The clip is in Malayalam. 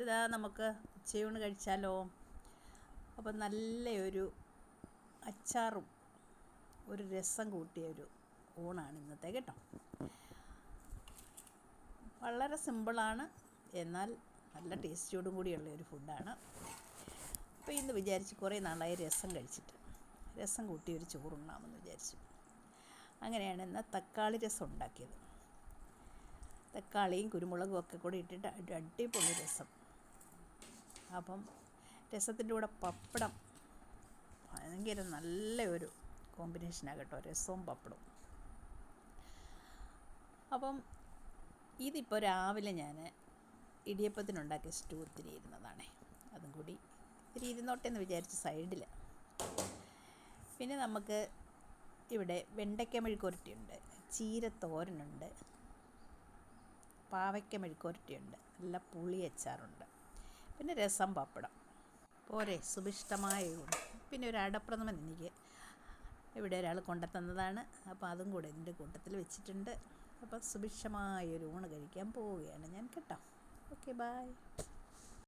ഇതാ നമുക്ക് ഉച്ചയൂണ് കഴിച്ചാലോ? അപ്പം നല്ലൊരു അച്ചാറും ഒരു രസം കൂട്ടിയ ഒരു ഊണാണ് ഇന്നത്തെ കേട്ടോ. വളരെ സിമ്പിളാണ്. എന്നാൽ നല്ല ടേസ്റ്റിയോടും കൂടിയുള്ള ഒരു ഫുഡാണ്. അപ്പോൾ ഇന്ന് വിചാരിച്ച് കുറേ നാളായി രസം കഴിച്ചിട്ട്. രസം കൂട്ടി ഒരു ചോറുണ്ണാമെന്ന് വിചാരിച്ചു. അങ്ങനെയാണ് എന്നാൽ തക്കാളി രസം ഉണ്ടാക്കിയത്. തക്കാളിയും കുരുമുളകും ഒക്കെ കൂടി ഇട്ടിട്ട് അടിപൊളി രസം. അപ്പം രസത്തിന്റെ കൂടെ പപ്പടം. ഭയങ്കര നല്ല ഒരു കോമ്പിനേഷനാണ് കേട്ടോ രസവും പപ്പടവും. അപ്പം ഇതിപ്പോൾ രാവിലെ ഞാൻ ഇടിയപ്പത്തിനുണ്ടാക്കിയ സ്റ്റൂ ഇത്തിരി ഇരുന്നതാണേ. അതും കൂടി ഇത്തിരി ഇരുന്നോട്ടെ എന്ന് വിചാരിച്ച് സൈഡിൽ പിന്നെ നമുക്ക് ഇവിടെ വെണ്ടയ്ക്ക മെഴുക്കുരട്ടിയുണ്ട് ചീരത്തോരനുണ്ട് പാവയ്ക്ക മെഴുക്കുരട്ടിയുണ്ട് നല്ല പുളി അച്ചാറുണ്ട് പിന്നെ രസം പപ്പടം. പോരെ സുഭിഷ്ടമായ ഊണ് പിന്നെ ഒരു അടപ്രഥമൻ എനിക്ക് ഇവിടെ ഒരാൾ കൊണ്ടുത്തന്നതാണ്. അപ്പോൾ അതും കൂടെ എന്റെ കൂട്ടത്തിൽ വെച്ചിട്ടുണ്ട്. അപ്പോൾ സുഭിക്ഷമായ ഒരു ഊണ് കഴിക്കാൻ പോവുകയാണ് ഞാൻ കേട്ടോ. Okay bye